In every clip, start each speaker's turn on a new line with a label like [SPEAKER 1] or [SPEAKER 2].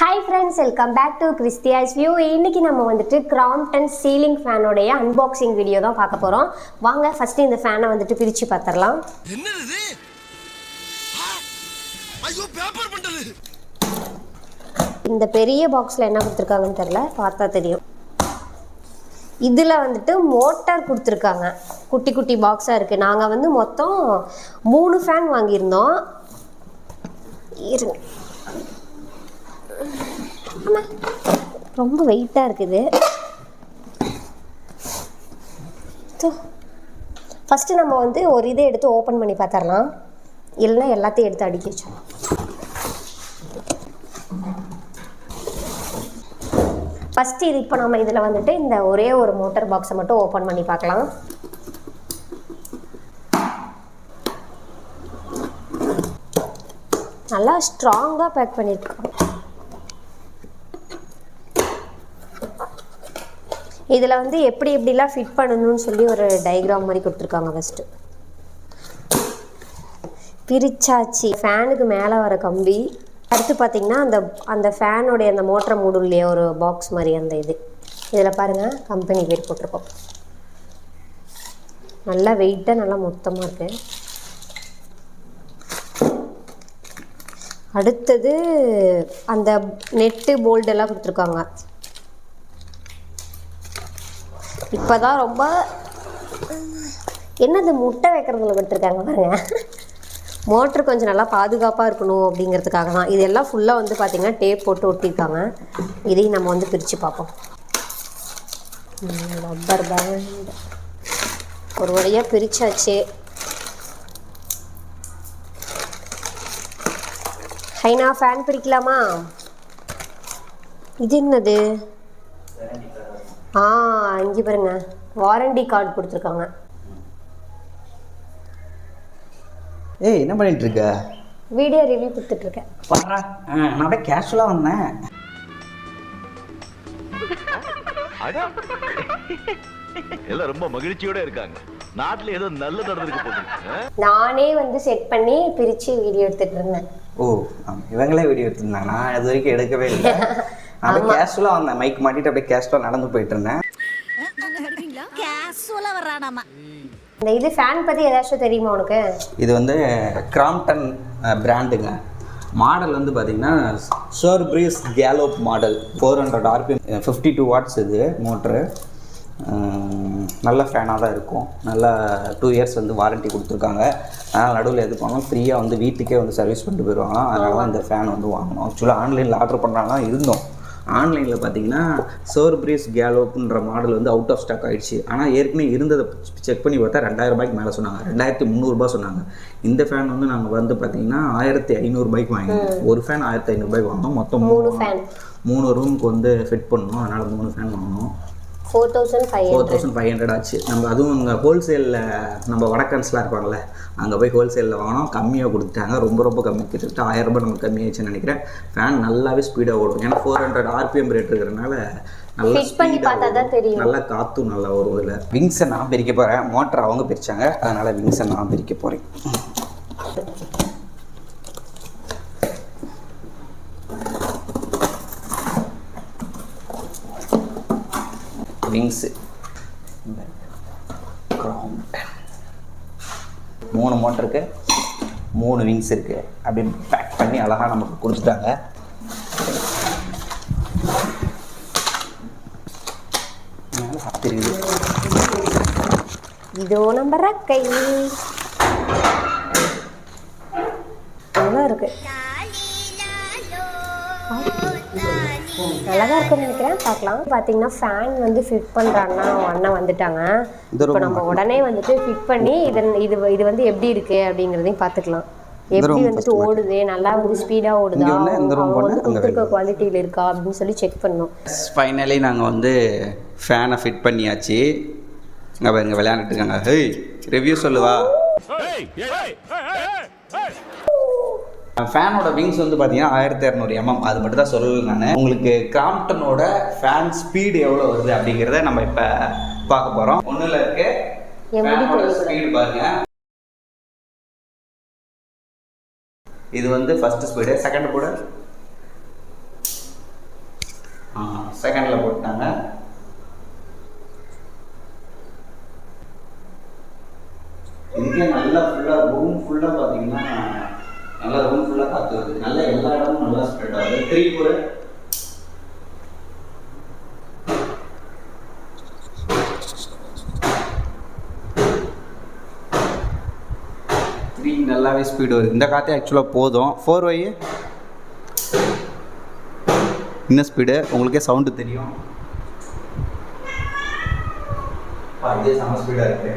[SPEAKER 1] Hi friends welcome back to கிறிஸ்டியாஸ் view இன்னைக்கு நம்ம வந்துட்டு கிராம்டன் சீலிங் ஃபேனோடைய அன்பாக்சிங் வீடியோ தான் பார்க்க போகிறோம் வாங்க ஃபஸ்ட்டு இந்த ஃபேனை வந்துட்டு பிரித்து பார்த்துடலாம். இந்த பெரிய பாக்ஸில் என்ன கொடுத்துருக்காங்கன்னு தெரில பார்த்தா தெரியும். இதில் வந்துட்டு மோட்டார் கொடுத்துருக்காங்க. குட்டி குட்டி பாக்ஸாக இருக்குது நாங்கள் வந்து மொத்தம் மூணு ஃபேன் வாங்கியிருந்தோம். இருங்க. ரொம்ப வெயிட்டாக இருக்குது. ஃபஸ்ட்டு நம்ம வந்து ஒரு இதை எடுத்து ஓப்பன் பண்ணி பார்த்துடலாம். இல்லைன்னா எல்லாத்தையும் எடுத்து அடுக்கி வச்சிடலாம். ஃபஸ்ட்டு இது இப்போ நம்ம இதில் வந்துட்டு இந்த ஒரே ஒரு மோட்டர் பாக்ஸை மட்டும் ஓப்பன் பண்ணி பார்க்கலாம். நல்லா ஸ்ட்ராங்காக பேக் பண்ணியிருக்கோம் இதில் வந்து எப்படி எப்படிலாம் ஃபிட் பண்ணணும்னு சொல்லி ஒரு டயக்ராம் மாதிரி கொடுத்துருக்காங்க ஃபஸ்ட்டு பிரிச்சாச்சு. ஃபேனுக்கு மேலே வர கம்பி. அடுத்து பார்த்தீங்கன்னா அந்த அந்த ஃபேனோடைய அந்த மோட்டரை மூடும் இல்லையா ஒரு பாக்ஸ் மாதிரி அந்த இது. இதில் பாருங்கள் கம்பெனி பேர் போட்டிருக்கோம். நல்லா வெயிட்டாக நல்லா மொத்தமாக இருக்குது அடுத்தது அந்த நெட்டு போல்டெல்லாம் கொடுத்துருக்காங்க. இப்போ தான் ரொம்ப என்னது முட்டை வைக்கிறதுல விட்டுருக்காங்க பாருங்க. மோட்ரு கொஞ்சம் நல்லா பாதுகாப்பாக இருக்கணும் அப்படிங்கிறதுக்காக தான் இதெல்லாம் ஃபுல்லாக வந்து பார்த்திங்கன்னா டேப் போட்டு ஒட்டியிருக்காங்க. இதையும் நம்ம வந்து பிரித்து பார்ப்போம். ரப்பர் பேண்ட் ஒரு வழியாக பிரித்தாச்சு ஹைனா ஃபேன் பிரிக்கலாமா? இது என்னது? ஆ இங்கே பாருங்க. வாரண்டி கார்டு கொடுத்துருக்காங்க.
[SPEAKER 2] ஏய் என்ன பண்ணிட்டு இருக்க
[SPEAKER 1] வீடியோ ரிவ்யூ கொடுத்துட்ருக்கேன்
[SPEAKER 2] பாடுறா நான் அப்படியே கேஷுவலாக வந்தேன்.
[SPEAKER 3] எல்லாம் ரொம்ப மகிழ்ச்சியோட இருக்காங்க. நாட்டுல ஏதோ நல்ல நடந்திருக்கு போகுது?
[SPEAKER 1] நானே வந்து செட் பண்ணி பிரித்து வீடியோ எடுத்துட்டு இருந்தேன்.
[SPEAKER 2] ஓ இவங்களே வீடியோ எடுத்திருந்தாங்க. நான் இது வரைக்கும் எடுக்கவே இல்லை. அப்படியே கேஷுவலாக வந்தேன். மைக் மாட்டிட்டு அப்படியே கேஷுவலாக நடந்து போயிட்டு இருந்தேன்.
[SPEAKER 4] கேஷுவலா வர்றானாமா?
[SPEAKER 1] இந்த இது ஃபேன் பற்றி ஏதாச்சும் தெரியுமா உனக்கு?
[SPEAKER 2] இது வந்து கிராம்டன் பிராண்டுங்க மாடல் வந்து பார்த்தீங்கன்னா sure breeze gallop model four hundred RPM fifty two watts இது மோட்ரு நல்ல ஃபேனாக தான் இருக்கும். நல்லா டூ இயர்ஸ் வந்து வாரண்டி கொடுத்துருக்காங்க. அதனால் நடுவில் எது பண்ணாலும் ஃப்ரீயாக வந்து வீட்டுக்கே வந்து சர்வீஸ் பண்ணிட்டு போயிடுவாங்க அதனால தான் இந்த ஃபேன் வந்து வாங்கணும் ஆக்சுவலாக ஆன்லைனில் ஆர்டர் பண்ணலாம் இருந்தோம். ஆன்லைனில் பார்த்தீங்கன்னா சோர் பிரீஸ் கேலோப்புன்ற மாடல் வந்து அவுட் ஆஃப் ஸ்டாக் ஆயிடுச்சு. ஆனால் ஏற்கனவே இருந்ததை செக் பண்ணி பார்த்தா ரெண்டாயிரம் ரூபாய்க்கு மேலே சொன்னாங்க. ரெண்டாயிரத்தி முந்நூறுபா சொன்னாங்க. இந்த ஃபேன் வந்து நாங்கள் வந்து பார்த்தீங்கன்னா ஆயிரத்தி ஐநூறுபாய்க்கு வாங்கினோம். ஒரு ஃபேன் ஆயிரத்தி ஐநூறுபாய்க்கு வாங்கினோம். மொத்தம் மூணு
[SPEAKER 1] fan.
[SPEAKER 2] மூணு ரூமுக்கு வந்து ஃபிட் பண்ணோம். அதனால் மூணு ஃபேன் வாங்கினோம்.
[SPEAKER 1] Four thousand five
[SPEAKER 2] four thousand five hundred ஆச்சு. நம்ம அதுவும் இங்கே ஹோல்சேலில் நம்ம வடக்கன்ஸ்லாம் இருப்பாங்கல்ல அங்கே போய் ஹோல்சேலில் வாங்கினோம். கம்மியாக கொடுத்துட்டாங்க. ரொம்ப ரொம்ப கம்மி. கிட்டத்தட்ட ஆயிரம் ரூபாய் நமக்கு கம்மியாச்சுன்னு நினைக்கிறேன். ஃபேன் நல்லாவே ஸ்பீடாக ஓடும். ஏன்னா ஃபோர் ஹண்ட்ரட் ஆர்பிஎம் ரேட் இருக்கிறனால நல்லா
[SPEAKER 1] பண்ணி பார்த்தா தான். தெரியும்.
[SPEAKER 2] நல்லா காற்றும் நல்லா வரும் இதில். விங்ஸை நான் பிரிக்க போகிறேன் மோட்டர் அவங்க பிரித்தாங்க அதனால் விங்ஸை நான் பிரிக்க போகிறேன் விங்ஸு மூணு மோட்டருக்கு மூணு விங்ஸ் இருக்குது அப்படி பேக் பண்ணி அழகாக நமக்கு கொடுத்துட்டாங்க சாப்பிட்டுருக்குது
[SPEAKER 1] இதோ நம்ம ரக்கை. நல்லா இருக்கு. நல்லா தான் இருக்குன்னு நினைக்கிறேன். பார்க்கலாம். பார்த்தீங்கன்னா ஃபேன் வந்து ஃபிட் பண்ணுறாங்கன்னா அண்ணன் வந்துட்டாங்க
[SPEAKER 2] இந்த
[SPEAKER 1] இப்போ நம்ம உடனே வந்துட்டு ஃபிட் பண்ணி இதன் இது இது வந்து எப்படி இருக்கு அப்படிங்கிறதையும் பார்த்துக்கலாம். எப்படி வந்துட்டு ஓடுது? நல்லா வந்து ஸ்பீடாக ஓடுதா?
[SPEAKER 2] இங்க
[SPEAKER 1] அவங்க வந்து கொடுத்துருக்க குவாலிட்டியில் இருக்கா அப்படின்னு சொல்லி செக் பண்ணணும்.
[SPEAKER 2] ஃபைனலி நாங்கள் வந்து ஃபேனை ஃபிட் பண்ணியாச்சு. இங்கே பாருங்க விளையாண்டுட்டு இருக்காங்க. ஹேய் ரிவ்யூ சொல்லுவா. ஃபேனோட விங்ஸ் வந்து பார்த்தீங்கன்னா ஆயிரத்தி இரநூறு எம்எம் அது மட்டும் தான் சொல்லலை நான். உங்களுக்கு கிராம்ப்டனோட ஃபேன் ஸ்பீடு எவ்வளோ வருது அப்படிங்கிறத நம்ம இப்போ பார்க்க போகிறோம் ஒன்றில் இருக்கு. ஸ்பீடு பாருங்க. இது வந்து ஃபர்ஸ்ட் ஸ்பீடு செகண்ட் போர்டு செகண்டில் போட்டாங்க. இதுக்கே நல்லா ஃபுல்லாக ரூம் ஃபுல்லாக பார்த்தீங்கன்னா நல்லா ரூம் ஃபுல்லாக காற்று வருது. நல்லா எல்லா இடமும் நல்லா ஸ்ப்ரெட் ஆகுது. த்ரீ கூட த்ரீ நல்லாவே ஸ்பீடு வருது. இந்த காற்றே ஆக்சுவலாக போதும். ஃபோர் ஒய் இன்னும் ஸ்பீடு உங்களுக்கே சவுண்டு தெரியும். இதே செம ஸ்பீடாக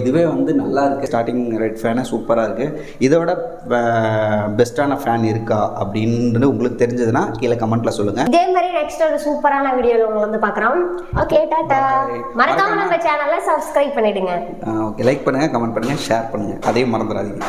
[SPEAKER 2] இதுவே வந்து நல்லா இருக்குது ஸ்டார்டிங் ரெட் ஃபேனே சூப்பராக இருக்குது இதோட பெஸ்ட்டான ஃபேன் இருக்கா அப்படின்றது உங்களுக்கு தெரிஞ்சதுன்னா கீழே கமெண்ட்டில் சொல்லுங்கள்
[SPEAKER 1] இதே மாதிரி நெக்ஸ்ட் ஒரு சூப்பரான வீடியோல உங்களை வந்து பார்க்குறோம். ஓகே டாட்டா. மறக்காம நம்ம சேனலை சப்ஸ்கிரைப் பண்ணிடுங்க.
[SPEAKER 2] ஓகே லைக் பண்ணுங்கள் கமெண்ட் பண்ணுங்கள் ஷேர் பண்ணுங்கள் அதையும் மறந்துடாதீங்க.